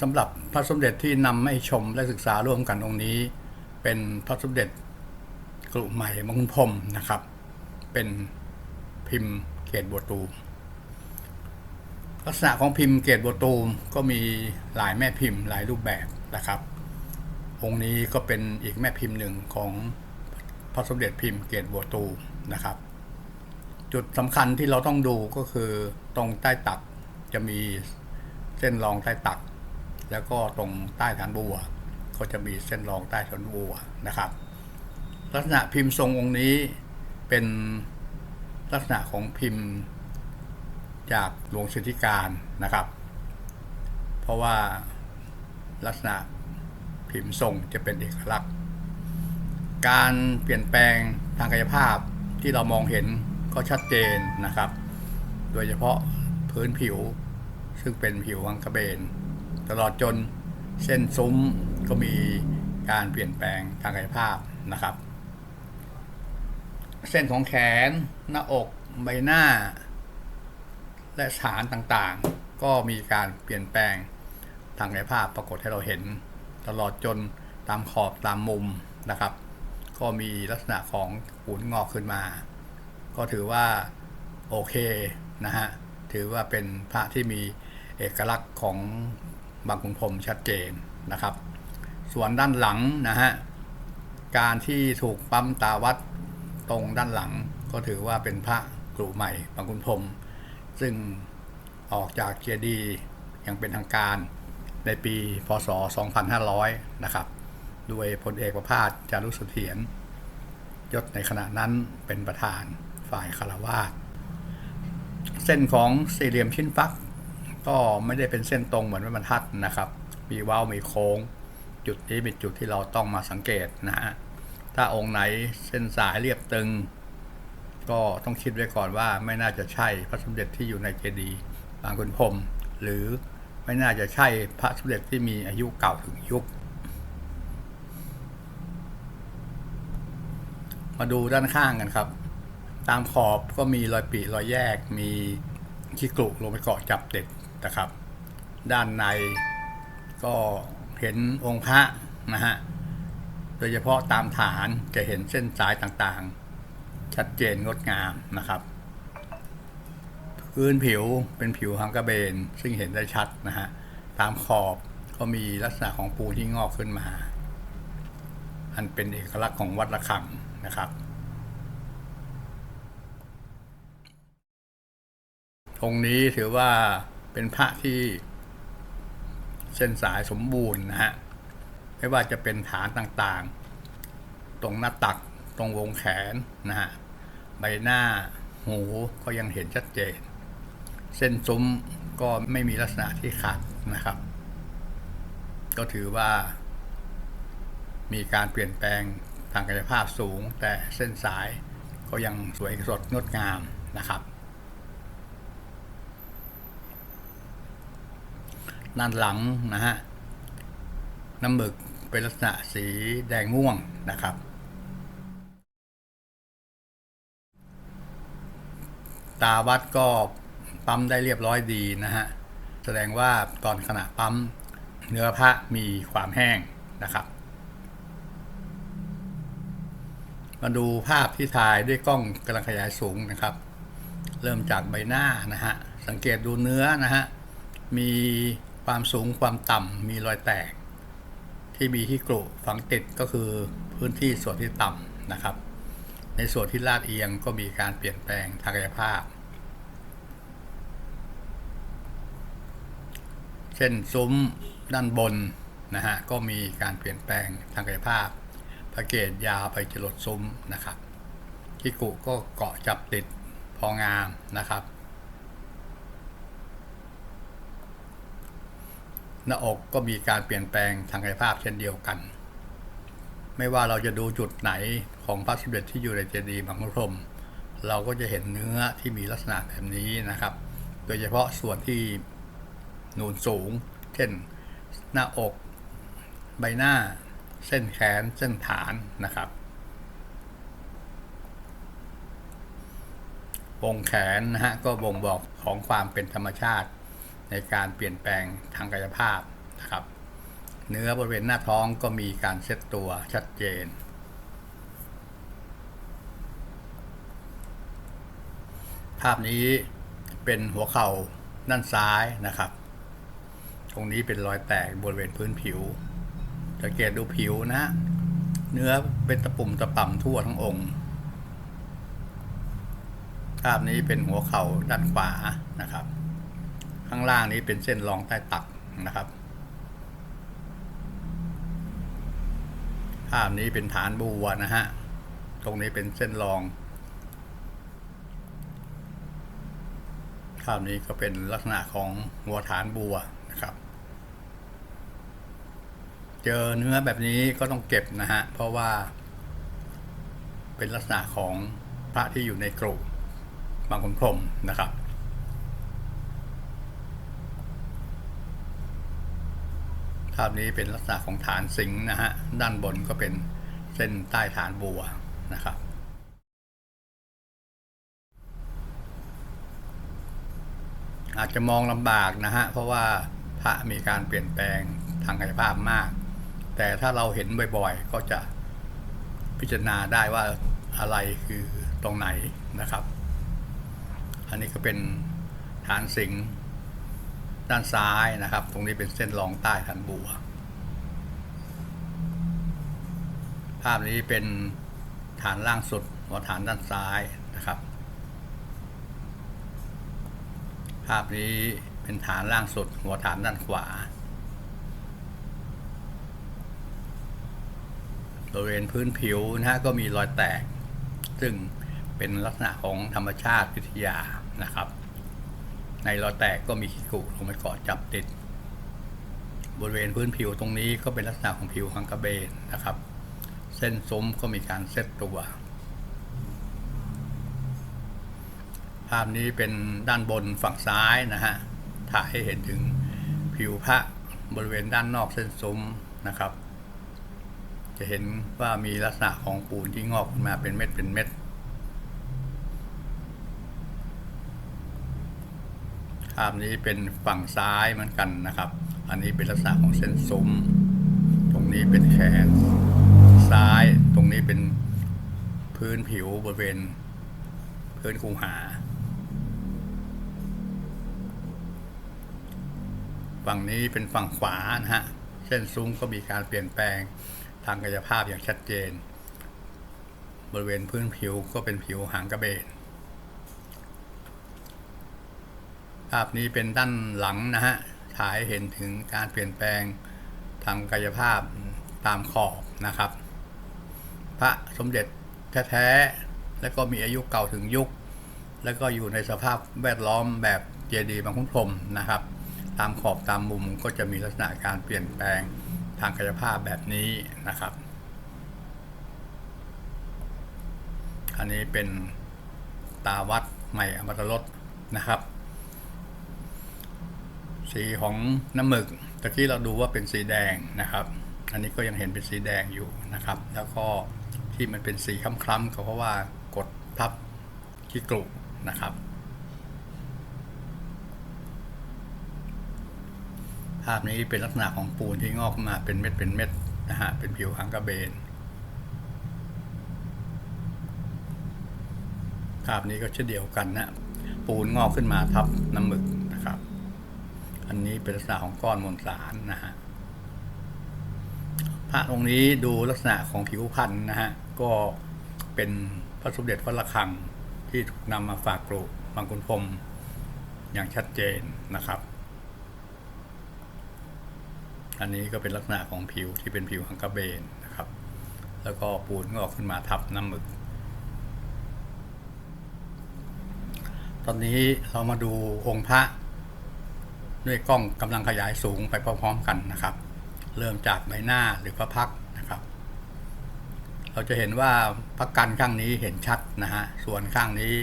สำหรับพระสมเด็จที่นำให้ชมและศึกษาร่วมกันองค์นี้ เป็นพระสมเด็จกรุใหม่มงคลพรมนะครับ เป็นพิมพ์เกตบัวตูมลักษณะของพิมพ์เกตบัวตูมก็มีหลายแม่พิมพ์หลายรูปแบบนะครับ องค์นี้ก็เป็นอีกแม่พิมพ์หนึ่งของพระสมเด็จพิมพ์เกตบัวตูมนะครับ จุดสำคัญที่เราต้องดูก็คือตรงใต้ตักจะมีเส้นรองใต้ตัก แล้วก็ตรงใต้ฐานบัว ก็จะมีเส้นรองใต้ฐานบัวนะครับ ลักษณะพิมพ์ทรงองค์นี้เป็นลักษณะของพิมพ์จากหลวงสิทธิการนะครับ เพราะว่าลักษณะพิมพ์ทรงจะเป็นเอกลักษณ์ การเปลี่ยนแปลงทางกายภาพที่เรามองเห็นก็ชัดเจนนะครับ โดยเฉพาะพื้นผิวซึ่งเป็นผิววังกระเบน ตลอดจนเส้นซุ้มก็มีการเปลี่ยนแปลงทางกายภาพนะครับ เส้นของแขน หน้าอกใบหน้า และฐานต่างๆ ก็มีการเปลี่ยนแปลงทางกายภาพปรากฏให้เราเห็น ตลอดจนตามขอบตามมุมนะครับ ก็มีลักษณะของหูนงอกขึ้นมา ก็ถือว่าโอเคนะฮะถือว่าเป็นพระที่มีเอกลักษณ์ของ บางขุนพรมชัดเจนนะครับ ส่วนด้านหลังนะฮะการที่ถูกปั๊มตาวัดตรงด้านหลังก็ถือว่าเป็นพระกรุใหม่บางขุนพรมซึ่งออกจากเจดีย์อย่างเป็นทางการในปี พศ 2500 นะครับด้วยพลเอกประภาสจารุสเสถียรยศในขณะนั้นเป็นประธานฝ่ายคารวาสเส้นของสี่เหลี่ยมชิ้นฟัก ก็ไม่ได้เป็นเส้นตรงเหมือนบรรทัดนะครับ มีเว้ามีโค้ง จุดนี้เป็นจุดที่เราต้องมาสังเกตนะฮะถ้าองค์ไหนเส้นสายเรียบตึง ก็ต้องคิดไว้ก่อนว่าไม่น่าจะใช่พระสมเด็จที่อยู่ในเจดีย์บางคุณพรมหรือไม่น่าจะใช่พระสมเด็จที่มีอายุเก่าถึงยุค มาดูด้านข้างกันครับ ตามขอบก็มีรอยปีรอยแยกมีขี้กรุลงไปเกาะจับเด็ด นะครับ ด้านในก็เห็นองค์พระนะฮะโดยเฉพาะตามฐานจะเห็นเส้นสายต่างๆ ชัดเจนงดงามนะครับพื้นผิวเป็นผิวฮังกระเบน ซึ่งเห็นได้ชัดนะฮะตามขอบก็มีลักษณะของปูที่งอกขึ้นมา อันเป็นเอกลักษณ์ของวัดระฆังนะครับองนี้ถือว่า เป็นพระที่เส้นสายสมบูรณ์นะฮะไม่ว่าจะเป็นฐานต่างๆ ตรงหน้าตักตรงวงแขนนะฮะใบหน้าหูก็ยังเห็นชัดเจน เส้นซุ้มก็ไม่มีลักษณะที่ขาดนะครับ ก็ถือว่า มีการเปลี่ยนแปลงทางกายภาพสูง แต่เส้นสายก็ยังสวยสดงดงามนะครับ ด้านหลังนะฮะน้ำหมึกเป็นลักษณะสีแดงม่วงนะครับ ตาวัดก็ปั๊มได้เรียบร้อยดีนะฮะ แสดงว่าตอนขณะปั๊มเนื้อพระมีความแห้งนะครับ มาดูภาพที่ถ่ายด้วยกล้องกำลังขยายสูงนะครับ เริ่มจากใบหน้านะฮะ สังเกตดูเนื้อนะฮะ มี ความสูงความต่ำมีรอยแตก ที่มีที่กรุฝังติดก็คือพื้นที่ส่วนที่ต่ำนะครับ ในส่วนที่ลาดเอียงก็มีการเปลี่ยนแปลงทางกายภาพ เช่นซุ้มด้านบนนะฮะก็มีการเปลี่ยนแปลงทางกายภาพพระเกตยาวไปจรดซุ้มนะครับที่กุก็เกาะจับติดพองามนะครับ หน้าอกก็มีการเปลี่ยนแปลงทางกายภาพเช่นเดียวกัน ไม่ว่าเราจะดูจุดไหนของพระสมเด็จที่อยู่ในเจดีย์บางพรมเราก็จะเห็นเนื้อที่มีลักษณะแบบนี้นะครับ โดยเฉพาะส่วนที่นูนสูง เช่น หน้าอก ใบหน้า เส้นแขน เส้นฐานนะครับวงแขนนะฮะก็บ่งบอกของความเป็นธรรมชาติ ในการเปลี่ยนแปลงทางกายภาพนะครับ เนื้อบริเวณหน้าท้องก็มีการเซตตัวชัดเจน ภาพนี้เป็นหัวเข่าด้านซ้ายนะครับ ตรงนี้เป็นรอยแตกบริเวณพื้นผิว สังเกตดูผิวนะ เนื้อเป็นตะปุ่มตะป่ำทั่วทั้งองค์ภาพนี้เป็นหัวเข่าด้านขวานะครับ ข้างล่างนี้เป็นเส้นรองใต้ตักนะครับภาพนี้เป็นฐานบัวนะฮะ ตรงนี้เป็นเส้นรอง ภาพนี้ก็เป็นลักษณะของหัวฐานบัวนะครับ เจอเนื้อแบบนี้ก็ต้องเก็บนะฮะ เพราะว่า เป็นลักษณะของพระที่อยู่ในกรุบางขุนพรมนะครับ ภาพนี้เป็นลักษณะของฐานสิงห์นะฮะ ด้านบนก็เป็นเส้นใต้ฐานบัวนะครับ อาจจะมองลำบากนะฮะ เพราะว่าพระมีการเปลี่ยนแปลงทางกายภาพมาก แต่ถ้าเราเห็นบ่อยๆ ก็จะพิจารณาได้ว่าอะไรคือตรงไหนนะครับ อันนี้ก็เป็นฐานสิงห์ ด้านซ้ายนะครับ ตรงนี้เป็นเส้นรองใต้ฐานบัว ภาพนี้เป็นฐานล่างสุดหัวฐานด้านซ้ายนะครับ ภาพนี้เป็นฐานล่างสุดหัวฐานด้านขวาบริเวณพื้นผิวนะฮะก็มีรอยแตก ซึ่งเป็นลักษณะของธรรมชาติวิทยานะครับ ในรอยแตกก็มีขี้กุลงไปเกาะจับติด บริเวณพื้นผิวตรงนี้ก็เป็นลักษณะของผิวคังกระเบนนะครับ เส้นซุ้มก็มีการเซตตัว ภาพนี้เป็นด้านบนฝั่งซ้ายนะฮะ ถ่ายให้เห็นถึงผิวพระบริเวณด้านนอกเส้นซุ้มนะครับ จะเห็นว่ามีลักษณะของปูนที่งอกขึ้นมาเป็นเม็ดเป็นเม็ด ภาพนี้เป็นฝั่งซ้ายเหมือนกันนะครับ อันนี้เป็นลักษณะของเส้นซุ้ม ตรงนี้เป็นแขน ซ้าย ตรงนี้เป็นพื้นผิวบริเวณพื้นคูหา ฝั่งนี้เป็นฝั่งขวานะฮะ เส้นซุ้มก็มีการเปลี่ยนแปลงทางกายภาพอย่างชัดเจน บริเวณพื้นผิวก็เป็นผิวหางกระเบน ภาพนี้เป็นด้านหลังนะฮะถ่ายเห็นถึงการเปลี่ยนแปลงทางกายภาพตามขอบนะครับ พระสมเด็จแท้ๆและก็มีอายุเก่าถึงยุค แล้วก็อยู่ในสภาพแวดล้อมแบบเจดีย์บางขุนพรมนะครับ ตามขอบตามมุมก็จะมีลักษณะการเปลี่ยนแปลงทางกายภาพแบบนี้นะครับ อันนี้เป็นตาวัดใหม่อมตะรสนะครับ สีของน้ำหมึกตะกี้เราดูว่าเป็นสีแดงนะครับ อันนี้ก็ยังเห็นเป็นสีแดงอยู่นะครับ แล้วก็ที่มันเป็นสีคล้ำๆก็เพราะว่ากดพับขี้กลุนะครับ ภาพนี้เป็นลักษณะของปูนที่งอกมาเป็นเม็ดเป็นเม็ดนะฮะเป็นผิวหางกระเบน ภาพนี้ก็เช่นเดียวกันนะปูนงอกขึ้นมาทับน้ำหมึก อันนี้เป็นลักษณะของก้อนมวลสารนะฮะพระองค์นี้ดูลักษณะของผิวพรรณนะฮะก็เป็นพระสมเด็จพระระฆังที่ถูกนำมาฝากกรุบางคุณพรมอย่างชัดเจนนะครับ อันนี้ก็เป็นลักษณะของผิวที่เป็นผิวหังกระเบนนะครับ แล้วก็ปูนงอกขึ้นมาทับน้ำหมึก ตอนนี้เรามาดูองค์พระ ด้วยกล้องกำลังขยายสูงไปพร้อมๆกันนะครับ เริ่มจากใบหน้าหรือพระพักนะครับ เราจะเห็นว่าพระกันข้างนี้เห็นชัดนะฮะส่วนข้างนี้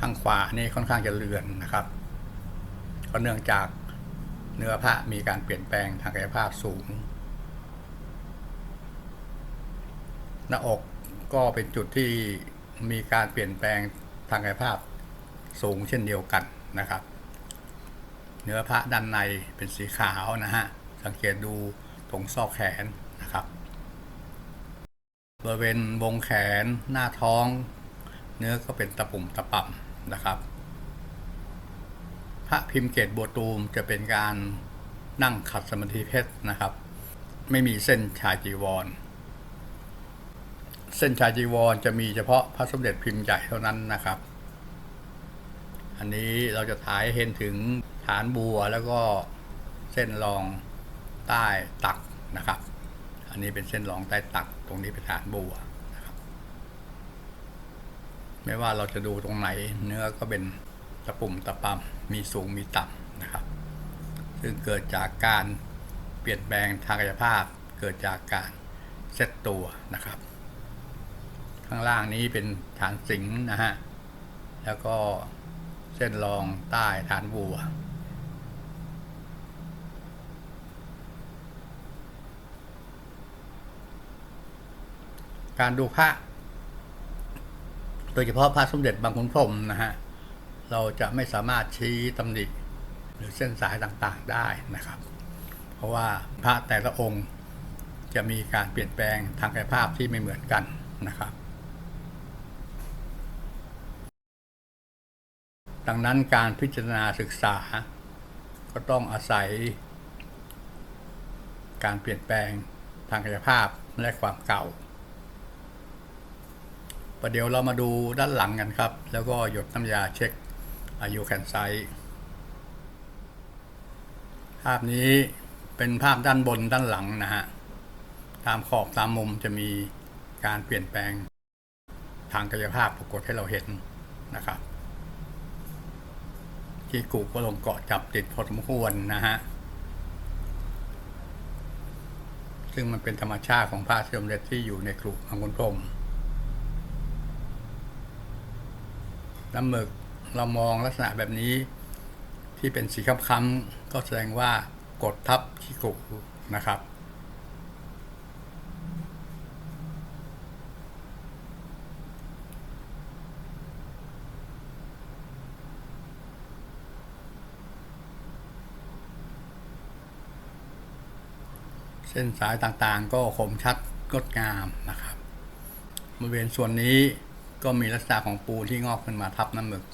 ข้างขวานี่ค่อนข้างจะเลือนนะครับก็เนื่องจากเนื้อพระมีการเปลี่ยนแปลงทางกายภาพสูง หน้าอกก็เป็นจุดที่มีการเปลี่ยนแปลงทางกายภาพสูงเช่นเดียวกันนะครับ เนื้อพระด้านในเป็นสีขาวนะฮะ สังเกตดูตรงซอกแขนนะครับ บริเวณวงแขนหน้าท้อง เนื้อก็เป็นตะปุ่มตะป่ำนะครับ พระพิมพ์เกตบัวตูมจะเป็นการนั่งขัดสมาธิเพชรนะครับ ไม่มีเส้นชายจีวร เส้นชายจีวรจะมีเฉพาะพระสมเด็จพิมพ์ใหญ่เท่านั้นนะครับ อันนี้เราจะถ่ายเห็นถึงฐานบัวแล้วก็เส้นรองใต้ตักนะครับ อันนี้เป็นเส้นรองใต้ตัก ตรงนี้เป็นฐานบัวนะครับ ไม่ว่าเราจะดูตรงไหน เนื้อก็เป็นตะปุ่มตะปำมีสูงมีต่ำนะครับ ซึ่งเกิดจากการเปลี่ยนแปลงทางกายภาพ เกิดจากการเซตตัวนะครับ ข้างล่างนี้เป็นฐานสิงห์นะฮะ แล้วก็ เส้นรองใต้ฐานบัว การดูพระ โดยเฉพาะพระสมเด็จบางขุนพรมนะฮะ เราจะไม่สามารถชี้ตำหนิหรือเส้นสายต่างๆได้นะครับ เพราะว่าพระแต่ละองค์จะมีการเปลี่ยนแปลงทางกายภาพที่ไม่เหมือนกันนะครับ ดังนั้นการพิจารณาศึกษา ก็ต้องอาศัย การเปลี่ยนแปลงทางกายภาพและความเก่าประเดี๋ยวเรามาดูด้านหลังกันครับ แล้วก็หยดน้ำยาเช็คอายุแคนไซภาพนี้เป็นภาพด้านบนด้านหลังนะฮะ ตามขอบตามมุมจะมีการเปลี่ยนแปลงทางกายภาพปรากฏให้เราเห็นนะครับ ที่กูก็ลงเกาะจับติดพอสมควรนะฮะ ซึ่งมันเป็นธรรมชาติของผ้าสมเด็จที่อยู่ในกลุ่มของคุณพรมน้ำหมึกเรามองลักษณะแบบนี้ที่เป็นสีค้ำๆก็แสดงว่ากดทับที่กุนะครับ ส้นสายต่างๆ ก็คมชัดงดงามนะครับบริเวณส่วนนี้ก็มีลักษณะของปูที่งอกขึ้นมาทับน้ำหมึก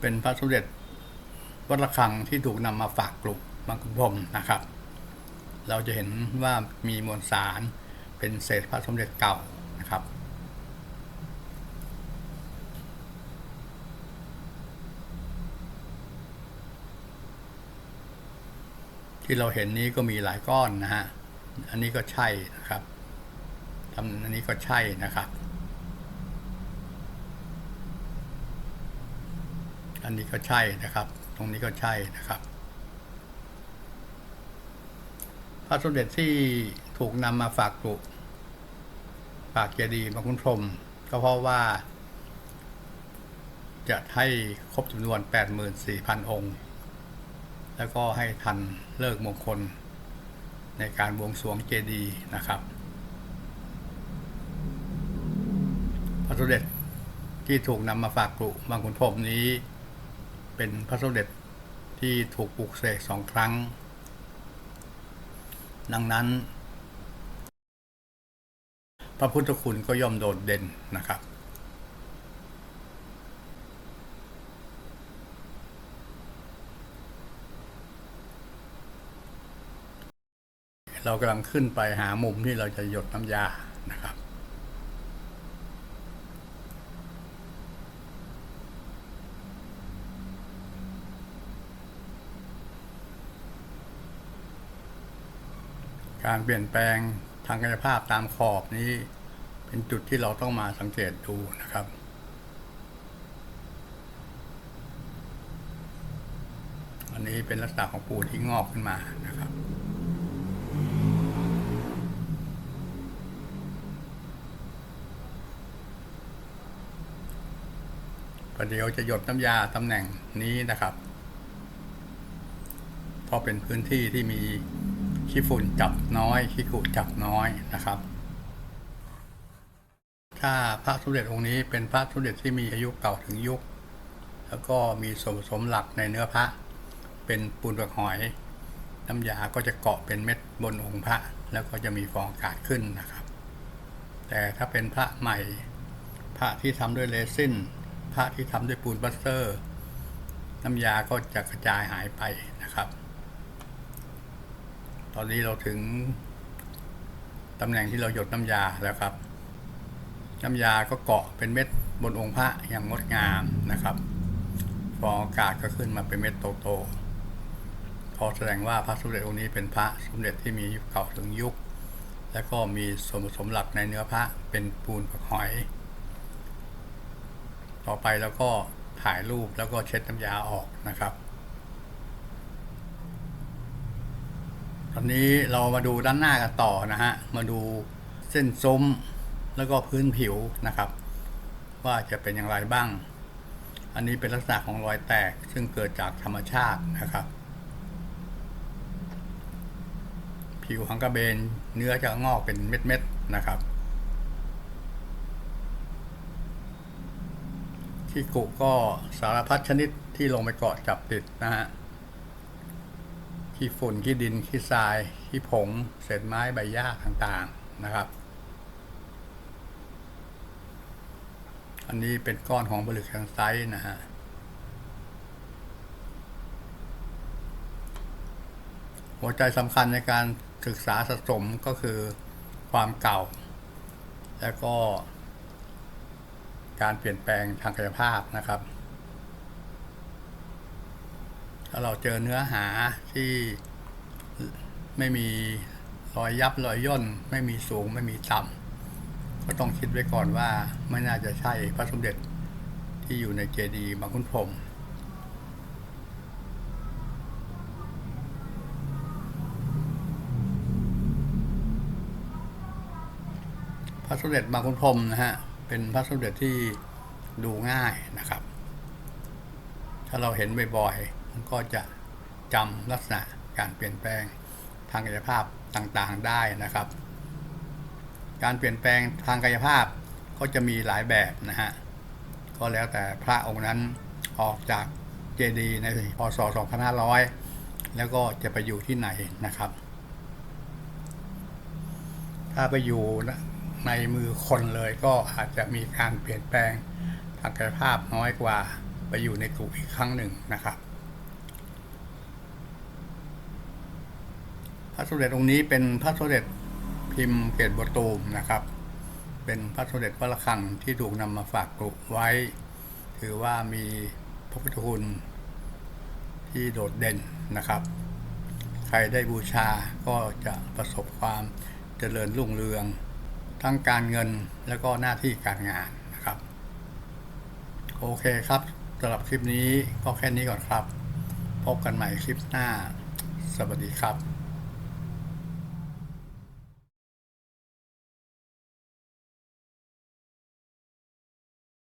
เป็นพระสมเด็จวัดระฆังที่ถูกนำมาฝากกลุ่มบางคุณพรมนะครับ เราจะเห็นว่ามีมวลสารเป็นเศษพระสมเด็จเก่านะครับ ที่เราเห็นนี้ก็มีหลายก้อนนะฮะ อันนี้ก็ใช่นะครับทำอันนี้ก็ใช่นะครับ อันนี้ก็ใช่นะครับ ตรงนี้ก็ใช่นะครับ พระสมเด็จที่ถูกนำมาฝากกรุฝากเจดีย์บาคุณพรมก็เพราะว่า จะให้ครบจำนวน 84,000 องค์ แล้วก็ให้ทันเลิกมงคลในการบวงสรวงเจดีย์นะครับ พระสมเด็จที่ถูกนำมาฝากกรุบางขุนพรมนี้ เป็นพระสมเด็จที่ถูกปลูกเสกสองครั้ง ดังนั้น พระพุทธคุณก็ย่อมโดดเด่นนะครับ เรากำลังขึ้นไปหามุมที่เราจะหยดน้ำยานะครับ การเปลี่ยนแปลงทางกายภาพตามขอบนี้ เป็นจุดที่เราต้องมาสังเกตดูนะครับอันนี้เป็นลักษณะของปูที่งอกขึ้นมานะครับ ประเดี๋ยวจะหยดน้ำยาตำแหน่งนี้นะครับ เพราะเป็นพื้นที่ที่มี ขี้ฝุ่นจับน้อยขี้กุจับน้อยนะครับ ถ้าพระสมเด็จองค์นี้เป็นพระสมเด็จที่มีอายุเก่าถึงยุค แล้วก็มีส่วนผสมหลักในเนื้อพระ เป็นปูนเปลือกหอย น้ำยาก็จะเกาะเป็นเม็ดบนองค์พระ แล้วก็จะมีฟองอากาศขึ้นนะครับ แต่ถ้าเป็นพระใหม่ พระที่ทำด้วยเรซินพระที่ทำด้วยปูนบัสเตอร์ น้ำยาก็จะกระจายหายไปนะครับ ตอนนี้เราถึงตำแหน่งที่เราหยดน้ำยาแล้วครับ น้ำยาก็เกาะเป็นเม็ดบนองค์พระอย่างงดงามนะครับฟองอากาศก็ขึ้นมาเป็นเม็ดโตๆพอแสดงว่าพระสมเด็จองค์นี้เป็นพระสมเด็จที่มียุเก่าถึงยุค และก็มีส่วนผสมหลักในเนื้อพระเป็นปูนผักหอย ต่อไปแล้วก็ถ่ายรูปแล้วก็เช็ดน้ำยาออกนะครับ ตอนนี้เรามาดูด้านหน้ากันต่อนะฮะ มาดูเส้นซุ้มแล้วก็พื้นผิวนะครับ ว่าจะเป็นอย่างไรบ้าง อันนี้เป็นลักษณะของรอยแตกซึ่งเกิดจากธรรมชาตินะครับ ผิวของกระเบนเนื้อจะงอกเป็นเม็ดๆนะครับที่กุก็สารพัดชนิดที่ลงไปเกาะจับติดนะฮะ ขี้ฝุ่นขี้ดินขี้ทรายขี้ผงเศษไม้ใบหญ้าต่างๆนะครับ อันนี้เป็นก้อนของผลึกแคนไซต์นะฮะหัวใจสำคัญในการศึกษาสะสมก็คือความเก่า แล้วก็การเปลี่ยนแปลงทางกายภาพนะครับ ถ้าเราเจอเนื้อหาที่ไม่มีรอยยับรอยย่น ไม่มีสูงไม่มีต่ำก็ต้องคิดไว้ก่อนว่าไม่น่าจะใช่พระสมเด็จที่อยู่ในเจดีย์บางขุนพรมพระสมเด็จบางขุนพรมนะฮะเป็นพระสมเด็จที่ดูง่ายนะครับ ถ้าเราเห็นบ่อยๆ ก็จะจำลักษณะการเปลี่ยนแปลงทางกายภาพต่างๆได้นะครับ การเปลี่ยนแปลงทางกายภาพก็จะมีหลายแบบนะฮะก็แล้วแต่พระองค์นั้นออกจากเจดีย์ในพศ 2500 แล้วก็จะไปอยู่ที่ไหนนะครับ ถ้าไปอยู่ในมือคนเลยก็อาจจะมีการเปลี่ยนแปลงทางกายภาพน้อยกว่าไปอยู่ในกลุ่มอีกครั้งหนึ่งนะครับ พระสมเด็จองค์นี้เป็นพระสมเด็จพิมพ์เกตบวตูมนะครับ เป็นพระสมเด็จพระระฆังที่ถูกนำมาฝากกรุไว้ ถือว่ามีพระพุทธคุณที่โดดเด่นนะครับ ใครได้บูชาก็จะประสบความเจริญรุ่งเรือง ทั้งการเงินและก็หน้าที่การงานนะครับ โอเคครับสำหรับคลิปนี้ก็แค่นี้ก่อนครับ พบกันใหม่คลิปหน้า สวัสดีครับ